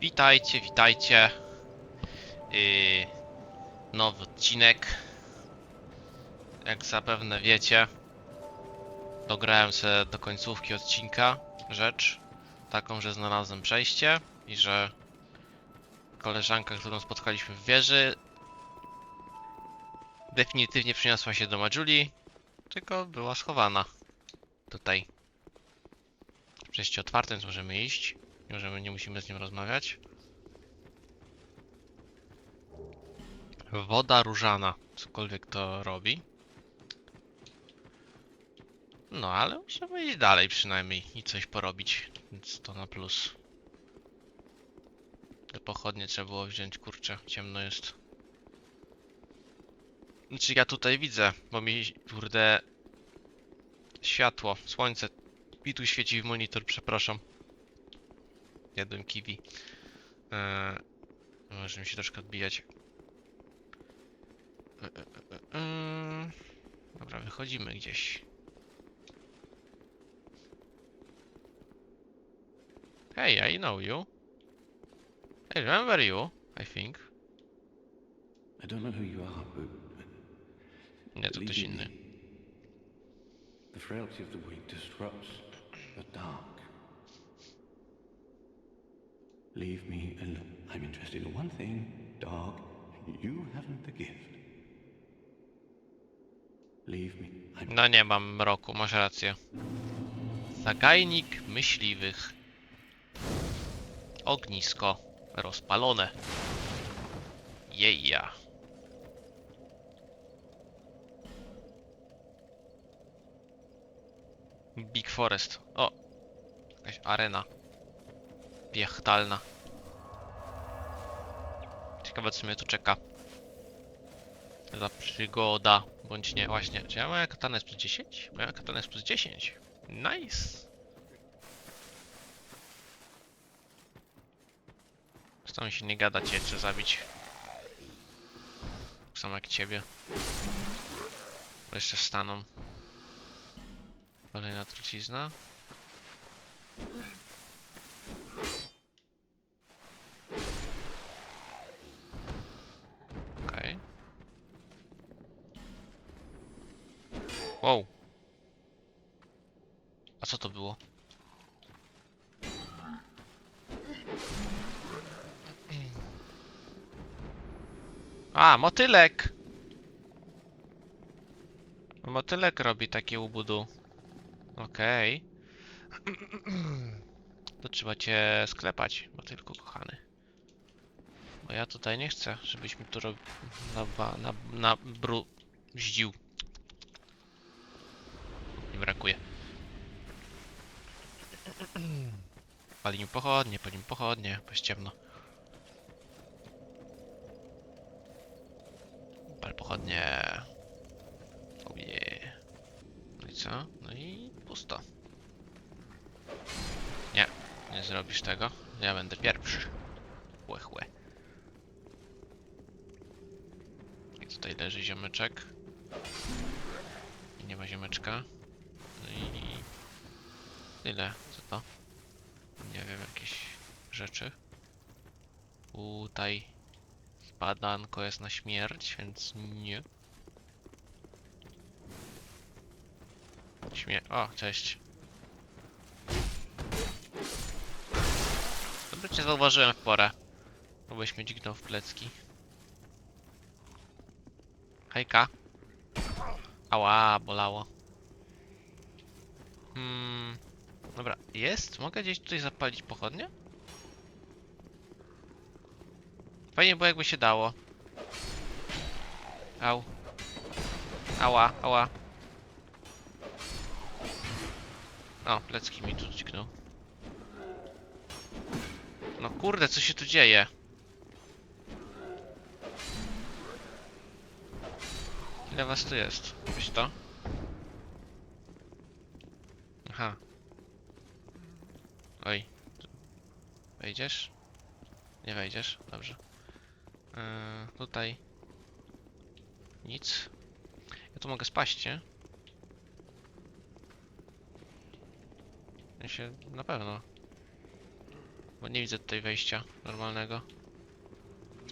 Witajcie, witajcie. Yy, nowy odcinek. Jak zapewne wiecie, dograłem sobie do końcówki odcinka rzecz taką, że znalazłem przejście i że koleżanka, którą spotkaliśmy w wieży definitywnie przeniosła się do Majuli, tylko była schowana tutaj. Przejście otwarte, więc możemy iść. Możemy, nie musimy z nim rozmawiać. Woda różana, cokolwiek to robi. No, ale możemy iść dalej przynajmniej i coś porobić, więc to na plus. Te pochodnie trzeba było wziąć, kurczę, ciemno jest. Znaczy ja tutaj widzę, bo mi, kurde, światło, słońce mi tu świeci w monitor, przepraszam. Jadłem kiwi. Eee, może mi się troszkę odbijać. E, e, e, e. Dobra, wychodzimy gdzieś. Hey, I know you. I remember you, I think. I don't know who you are, but Nie, to ktoś inny. The frailty of the weak disrupts the dark. Leave me. I'm interested in one thing, dog. You haven't the gift. Leave me. I'm No nie mam mroku, masz rację. Zagajnik myśliwych. Ognisko rozpalone. Jeja. Big Forest. O! Jakaś arena. Piechtalna. Ciekawe co mnie tu czeka. Za przygoda, bądź nie, właśnie. Czy ja moja katana jest plus 10? Moja katana jest plus 10. Nice! Tą się nie gada, cię chcę zabić. Samo jak ciebie. Bo jeszcze staną. Kolejna trucizna. To było? A, motylek! Motylek robi takie ubudu. Okej. To trzeba cię sklepać, motylku kochany. Bo ja tutaj nie chcę, żebyś mi tu na, na, na bru... zdził. Nie brakuje. Palimy pochodnie, palimy pochodnie, bo jest ciemno. Pal pochodnie. Oh yeah. No i co? No i pusto. Nie, nie zrobisz tego. Ja będę pierwszy. Chłe, chłe. I tutaj leży ziomeczek. I nie ma ziomeczka. I... Tyle. Co to? Nie wiem, jakieś rzeczy. Tutaj Badanko jest na śmierć, więc nie. Śmie... O, cześć. Dobrze cię zauważyłem w porę. Bo byś mnie dźgnął w plecki. Hejka. Ała, bolało. Hmm. Dobra, jest? Mogę gdzieś tutaj zapalić pochodnie? Fajnie było jakby się dało. Au. Ała, ała. O, plecki mi tu dźgnął. No kurde, co się tu dzieje? Ile was tu jest? Weź to. Aha. Oj. Wejdziesz? Nie wejdziesz? Dobrze. Yy, tutaj nic. Ja tu mogę spaść, nie? Ja się na pewno. Bo nie widzę tutaj wejścia normalnego.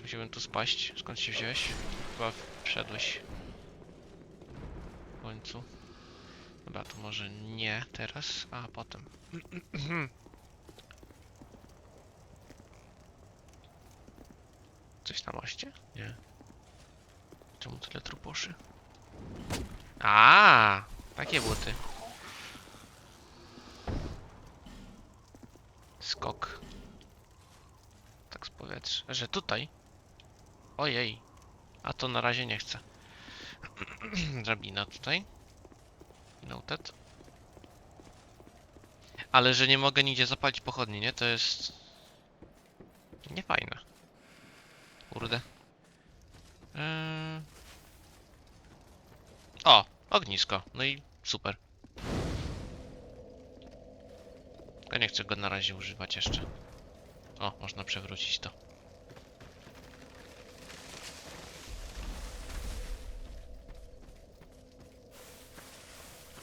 Musiałbym tu spaść. Skąd się wziąłeś? Chyba wszedłeś. W końcu. Dobra, to może nie teraz, a potem. Coś na moście? Nie. Czemu tyle truposzy? A, takie buty. Skok. Tak z powietrza. Że tutaj? Ojej. A to na razie nie chcę. Drabina tutaj. Noted. Ale że nie mogę nigdzie zapalić pochodni, nie? To jest... Niefajne. Kurde. Eee... O! Ognisko. No i super. Tylko nie chcę go na razie używać jeszcze. O, można przewrócić to.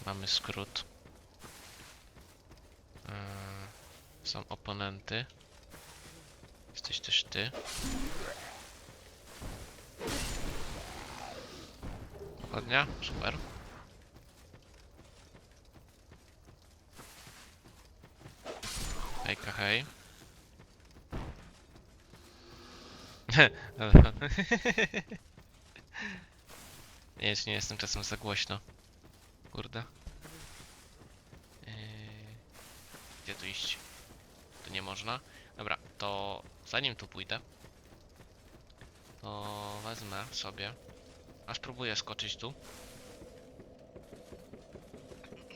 Mamy skrót. Eee, są oponenty. Jesteś też ty. Pochodnia? Super. Hejka, hej. nie, nie jestem czasem za głośno. Kurde. Yy, Gdzie tu iść? Tu nie można. Dobra, to zanim tu pójdę, to wezmę sobie, a spróbuję skoczyć tu.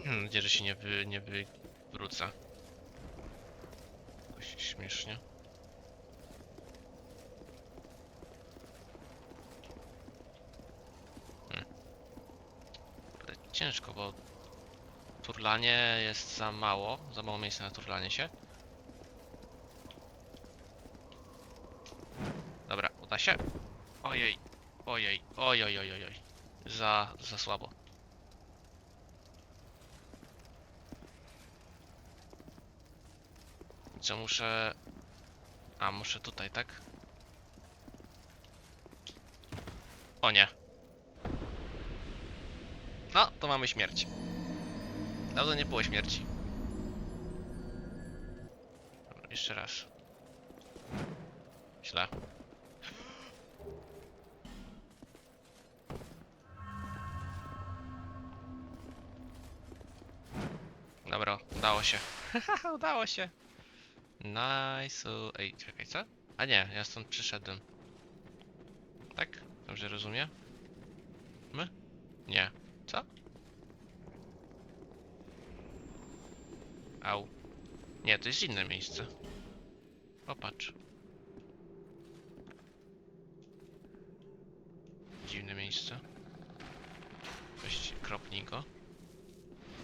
Mam nadzieję, że się nie, wy, nie wywrócę. Jakoś śmiesznie. Hmm. Ciężko, bo turlanie jest za mało, za mało miejsca na turlanie się. Dobra, uda się. Ojej, ojej, ojoj, ojoj, ojoj. Za, za słabo. Co muszę... A, muszę tutaj, tak? O nie. No, to mamy śmierć. Dawno nie było śmierci. Dobra, jeszcze raz. Źle. Udało się. udało się. Nice. Ej, czekaj, co? A nie, ja stąd przyszedłem. Tak? Dobrze rozumiem? My? Nie. Co? Au. Nie, to jest inne miejsce. Popatrz. Dziwne miejsce. Weź kropnij go.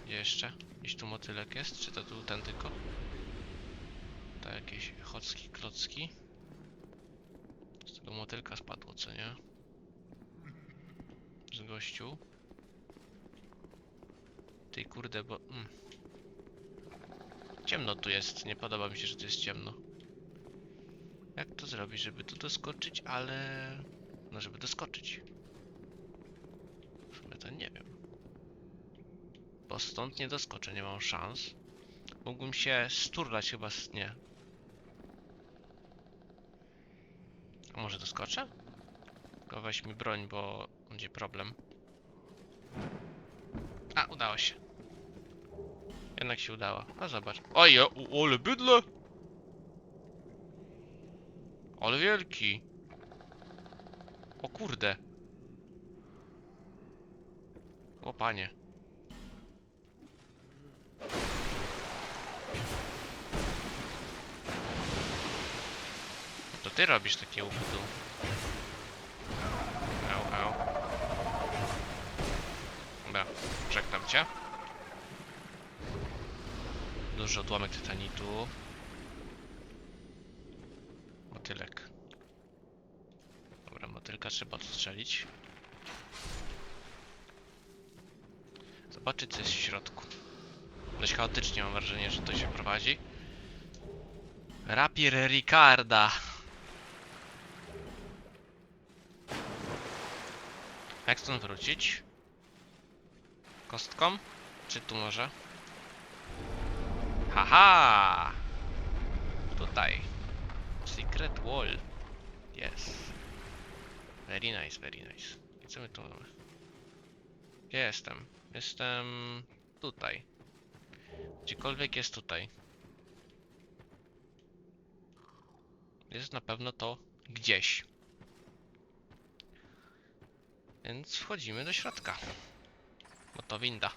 Jeszcze? Gdzieś tu motylek jest? Czy to tu ten tylko? To jakieś chocki, klocki. Z tego motylka spadło, co nie? Z gościu. Tej kurde, bo... Mm. Ciemno tu jest, nie podoba mi się, że tu jest ciemno. Jak to zrobić, żeby tu doskoczyć, ale... No, żeby doskoczyć. W sumie to nie wiem. Bo stąd nie doskoczę, nie mam szans. Mógłbym się sturlać chyba nie. A może doskoczę? Tylko weź mi broń, bo będzie problem. A, udało się. Jednak się udało. A zobacz. Oj, o, o, ale bydle! Ale wielki! O kurde! O panie. To ty robisz takie łupy tu. Au, au. Dobra, żegnam cię. Duży odłamek tytanitu. Motylek. Dobra, motylka trzeba odstrzelić. Zobaczyć co jest w środku. Dość chaotycznie mam wrażenie, że to się prowadzi. Rapier Ricarda. Jak stąd wrócić? Kostką? Czy tu może? Haha! Tutaj. Secret wall. Yes. Very nice, very nice. I co my tu mamy? Gdzie jestem? Jestem tutaj. Gdziekolwiek jest tutaj. Jest na pewno to gdzieś. Więc wchodzimy do środka. Bo to winda.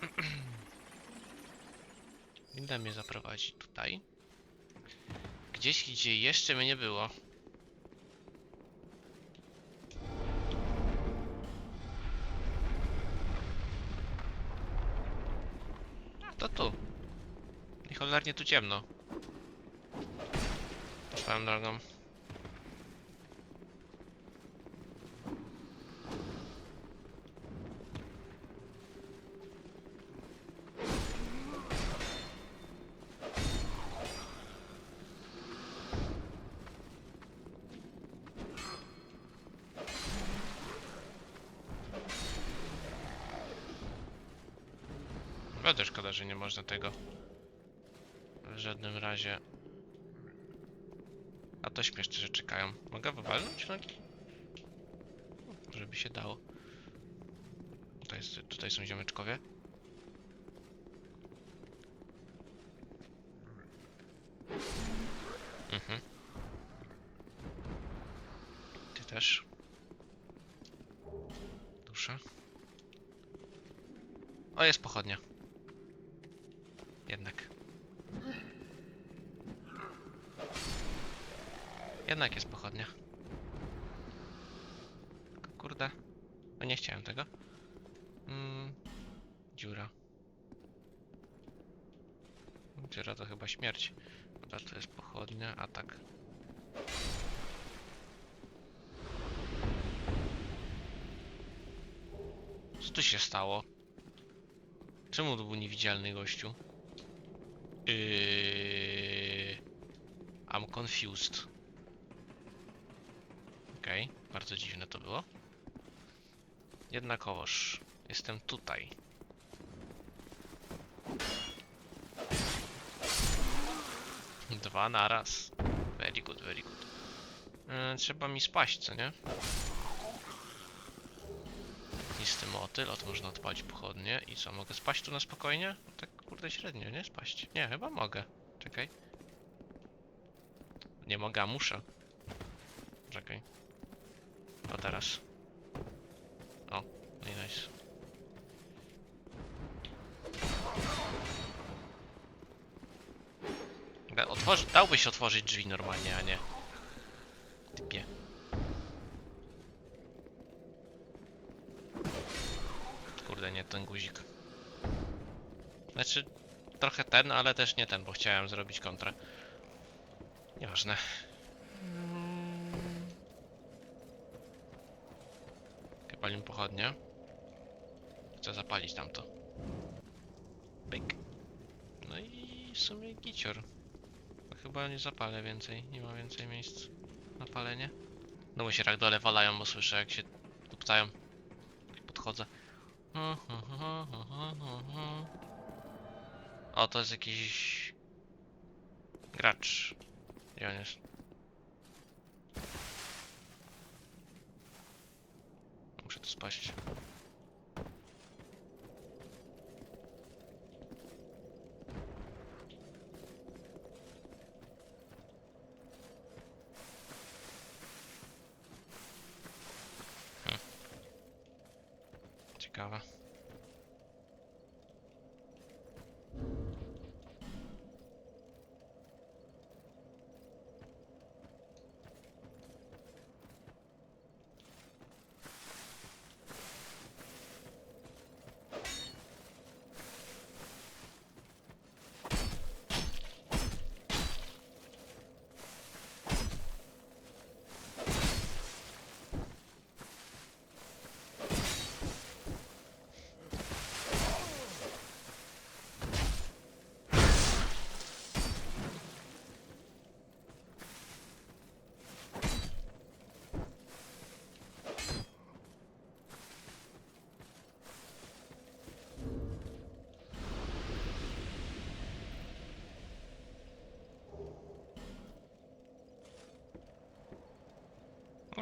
Winda mnie zaprowadzi tutaj. Gdzieś, gdzie jeszcze mnie nie było. To tu. I cholernie tu ciemno. Swoją drogą. Że nie można tego w żadnym razie. A to śmieszne, że czekają. Mogę wywalnąć nogi? Żeby się dało. Tutaj, tutaj są ziomeczkowie. Mhm. Ty też. Dusza. O, jest pochodnia. Jednak. Jednak jest pochodnia. Kurde. No nie chciałem tego. Mm, dziura. Dziura to chyba śmierć. Dobra, to jest pochodnia, a tak. Co tu się stało? Czemu to był niewidzialny gościu? Yy... I'm confused. Okej, bardzo Jednakowoż jestem tutaj. Dwa naraz. Very good, very good. Yy, trzeba mi spaść, co nie? Listy motyl, od można odpalić pochodnie i co, mogę spaść tu na spokojnie? No Tak kurde średnio, nie? Spaść. Nie, chyba mogę. Czekaj. Nie mogę, a muszę. Czekaj. O teraz. O, no i nice. Otworzy, dałbyś otworzyć drzwi normalnie, a nie. Typie. Kurde, nie ten guzik. Znaczy, trochę ten, ale też nie ten, bo chciałem zrobić kontrę. Nieważne. Palimy pochodnie. Chcę zapalić tamto. Pyk. No i w sumie gicior. Chyba nie zapalę więcej, nie ma więcej miejsc na palenie. No bo się rak dole walają, bo słyszę jak się tuptają. Podchodzę. O, to jest jakiś... Gracz. Gdzie on jest? Spaść.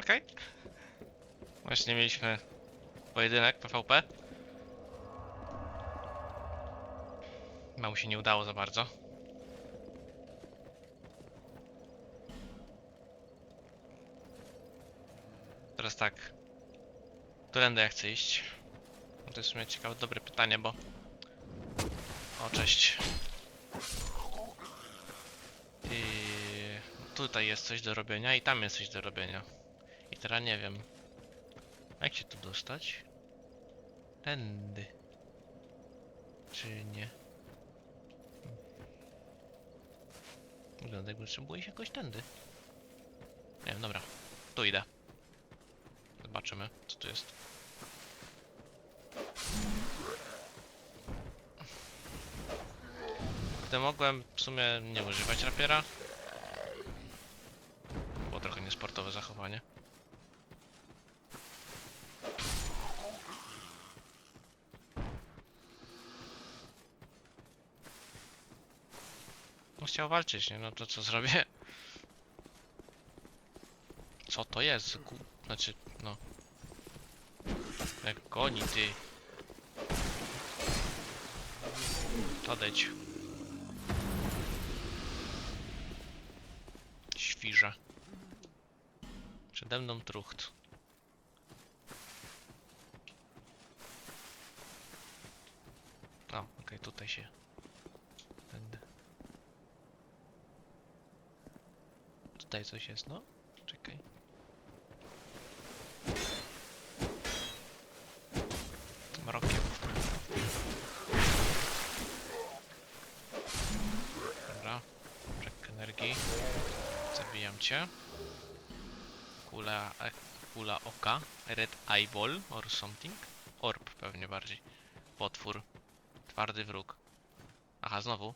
Czekaj. Właśnie mieliśmy pojedynek PvP. Mało się nie udało za bardzo. Teraz tak. Którędy ja chcę iść? To jest w sumie ciekawe, dobre pytanie, bo... O, cześć. I... Tutaj jest coś do robienia i tam jest coś do robienia. Teraz nie wiem. Jak się tu dostać? Tędy. Czy nie? Wygląda jakby trzeba było iść jakoś tędy. Nie wiem, dobra. Tu idę. Zobaczymy, co tu jest. Gdy mogłem w sumie nie używać rapiera. Było trochę niesportowe zachowanie. No chciał walczyć, nie? No to co zrobię? Co to jest? Ku... Znaczy, no. Jak goni ty. Odejdź. Świrze. Przede mną trucht. O, okej, tutaj się. Będę. Tutaj coś jest, no. Czekaj. Mrokiem. Dobra. Czek energii. Zabijam cię. Kula, e, kula oka. Red eyeball or something. Orb pewnie bardziej. Potwór. Twardy wróg. Aha, znowu.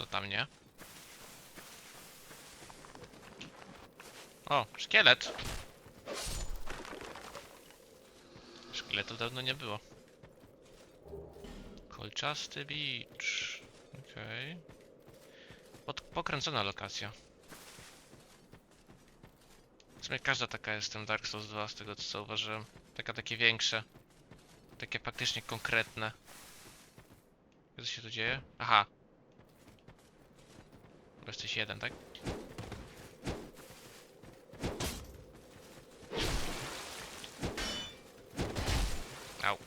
To tam nie. O, szkielet. Szkieletów dawno nie było. Kolczasty beach. Okej. Pod Pokręcona lokacja. W sumie każda taka jest tym Dark Souls 2 z tego co zauważyłem. Taka takie większe. Takie faktycznie konkretne. Co się tu dzieje? Aha. To jesteś jeden, tak? Au.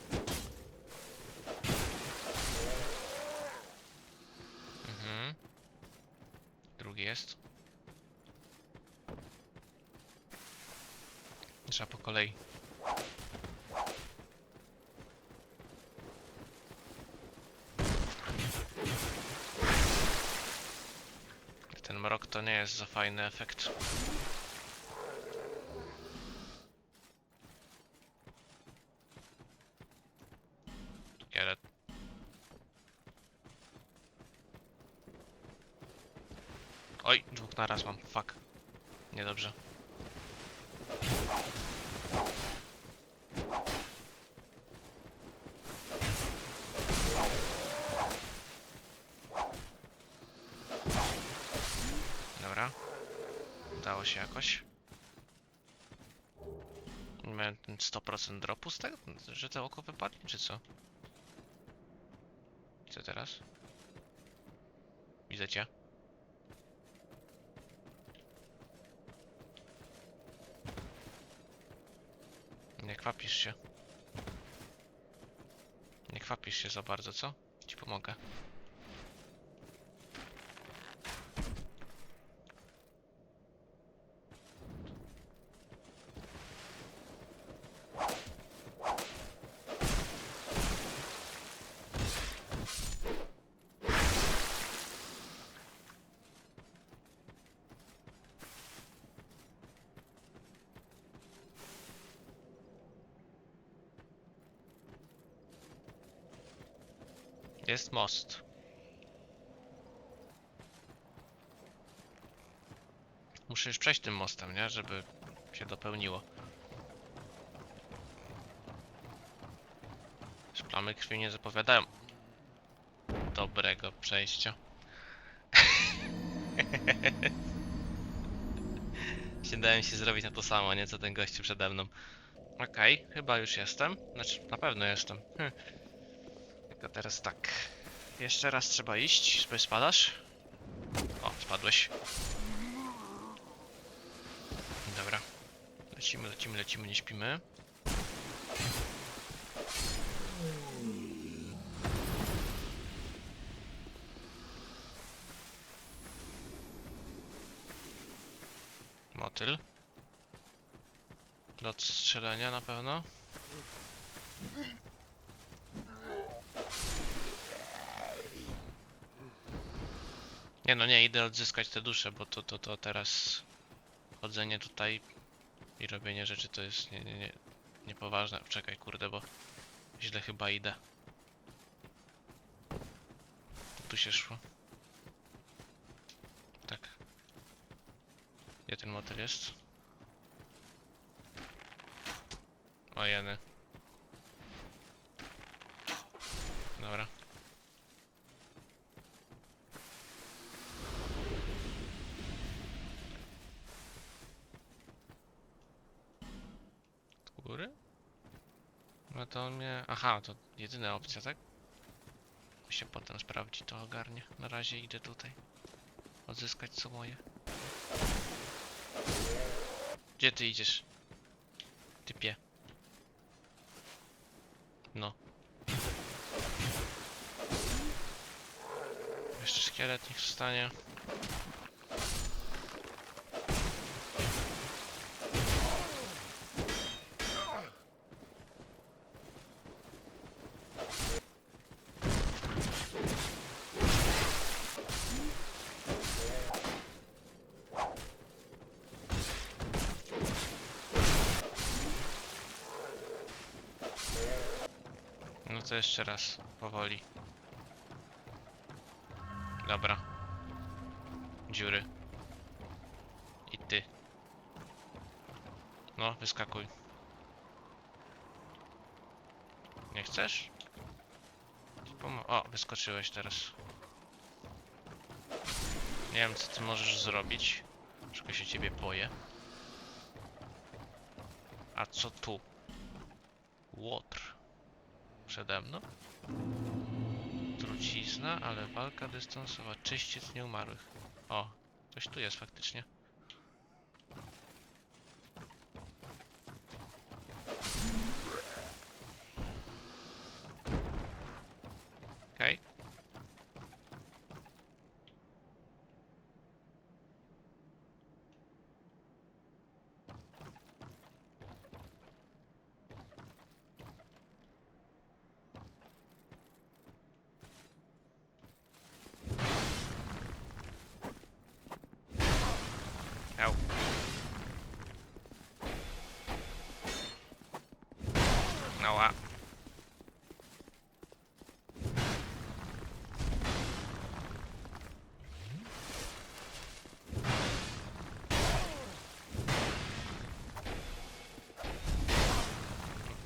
Mhm. Drugi jest. Trzeba po kolei. Ten mrok to nie jest za fajny efekt. Oj, dwóch naraz mam, fuck. Niedobrze. Dobra. Udało się jakoś. Nie miałem ten 100% dropu z tego, że to oko wypadnie, czy co? Co teraz? Widzę cię. Nie kwapisz się. Nie kwapisz się za bardzo, co? Ci pomogę. Jest most. Muszę już przejść tym mostem, nie? Żeby się dopełniło. Szklamy krwi nie zapowiadają dobrego przejścia. Siadałem się zrobić na to samo, nie? Co ten gościu przede mną. Okej, okay, chyba już jestem. Znaczy, na pewno jestem. Hm. Tylko teraz tak. Jeszcze raz trzeba iść. Spadasz? O, spadłeś. Dobra. Lecimy, lecimy, lecimy, nie śpimy. Motyl. Do strzelania na pewno. Nie no, nie, idę odzyskać te dusze, bo to, to, to teraz chodzenie tutaj i robienie rzeczy to jest nie, nie, nie, niepoważne. Czekaj, kurde, bo źle chyba idę. Tu się szło. Tak. Gdzie ten motyl jest? O jeny. Dobra. No to mnie... Aha, to jedyna opcja, tak? się potem sprawdzi, to ogarnie. Na razie idę tutaj. Odzyskać co moje. Gdzie ty idziesz? Typie. No. Jeszcze szkielet niech wstanie. To jeszcze raz, powoli. Dobra. Dziury. I ty. No, wyskakuj. Nie chcesz? O, wyskoczyłeś teraz. Nie wiem, co ty możesz zrobić. Troszkę się ciebie boję. A co tu? Łotr przede mną. Trucizna, ale walka dystansowa. Czyściec nieumarłych. O, coś tu jest faktycznie. Okej. Au. Ała.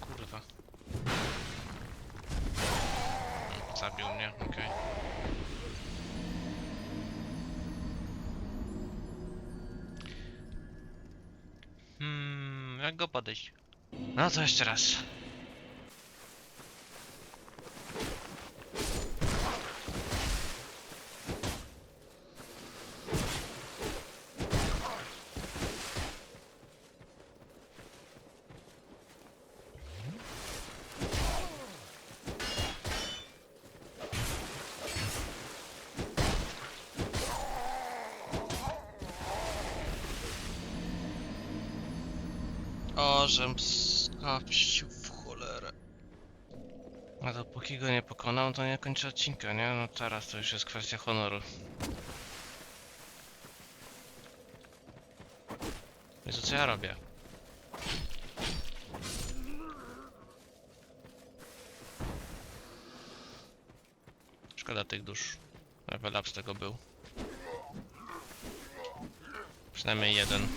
Kurwa. Zabił mnie, okej. Hmm, jak go podejść? No to jeszcze raz. O, żem skapścił w cholerę. A dopóki go nie pokonam, to nie kończę odcinka, nie? No teraz to już jest kwestia honoru. Wiesz co ja robię? Szkoda tych dusz. Level up z tego był. Przynajmniej jeden.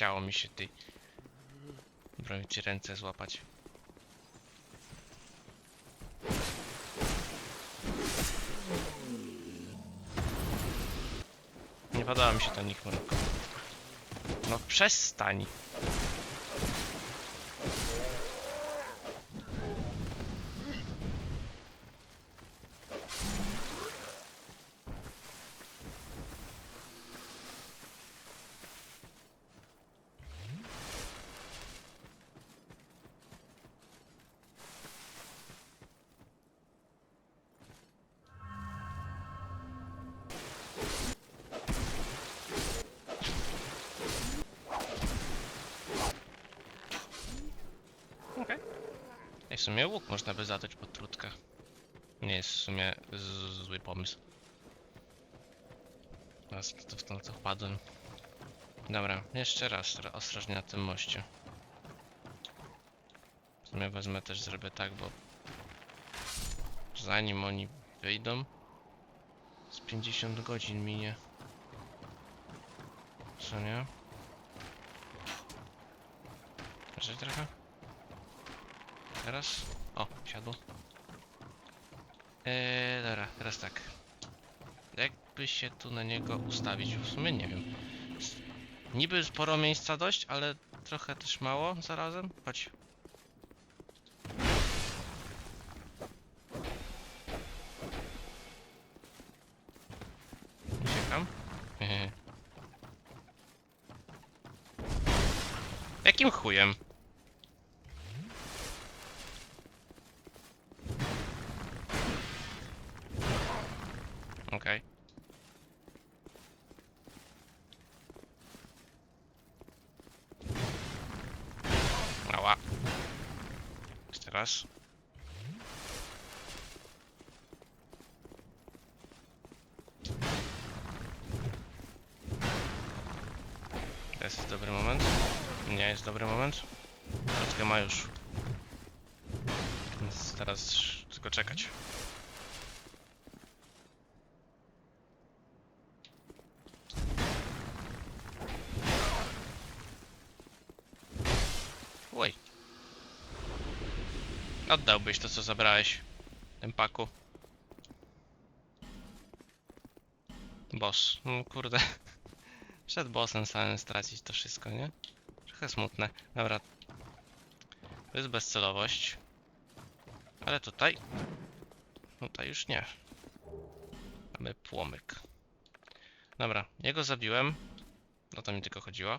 Zachciało mi się tej broni ci ręce złapać. Nie podoba mi się ten ich mrok. No przestań. Okej. I w sumie łuk można by zadać pod trutkę. Nie jest w sumie zły pomysł. Teraz to w to, to wpadłem. Dobra, jeszcze raz ostrożnie na tym moście. W sumie wezmę też, zrobię tak, bo zanim oni wyjdą, z 50 godzin minie. Co nie? Jeszcze trochę? Teraz? O, siadło. Eee, dobra, teraz tak. Jakby się tu na niego ustawić? W sumie nie wiem. Niby sporo miejsca dość, ale trochę też mało zarazem. Chodź. Uciekam. Jakim chujem? Okej. Ała. Jeszcze raz. To jest dobry moment. Nie jest dobry moment. Troszkę ma już. Więc teraz tylko czekać. Oj. Oddałbyś to, co zabrałeś. w Tym paku. Boss. No kurde. Przed bossem samym stracić to wszystko, nie? Trochę smutne. Dobra. To jest bezcelowość. Ale tutaj... Tutaj już nie. Mamy płomyk. Dobra, jego zabiłem. O to mi tylko chodziło.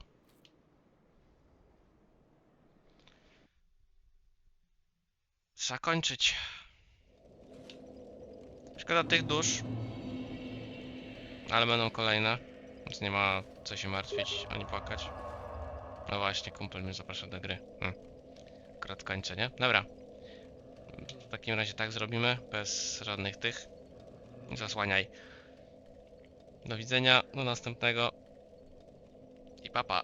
Zakończyć. Szkoda tych dusz. Ale będą kolejne. Więc nie ma co się martwić ani płakać. No właśnie, kumpel mnie zaprasza do gry. Hmm. Akurat kończę, nie? Dobra. W takim razie tak zrobimy, bez żadnych tych. Zasłaniaj. Do widzenia, do następnego. I papa.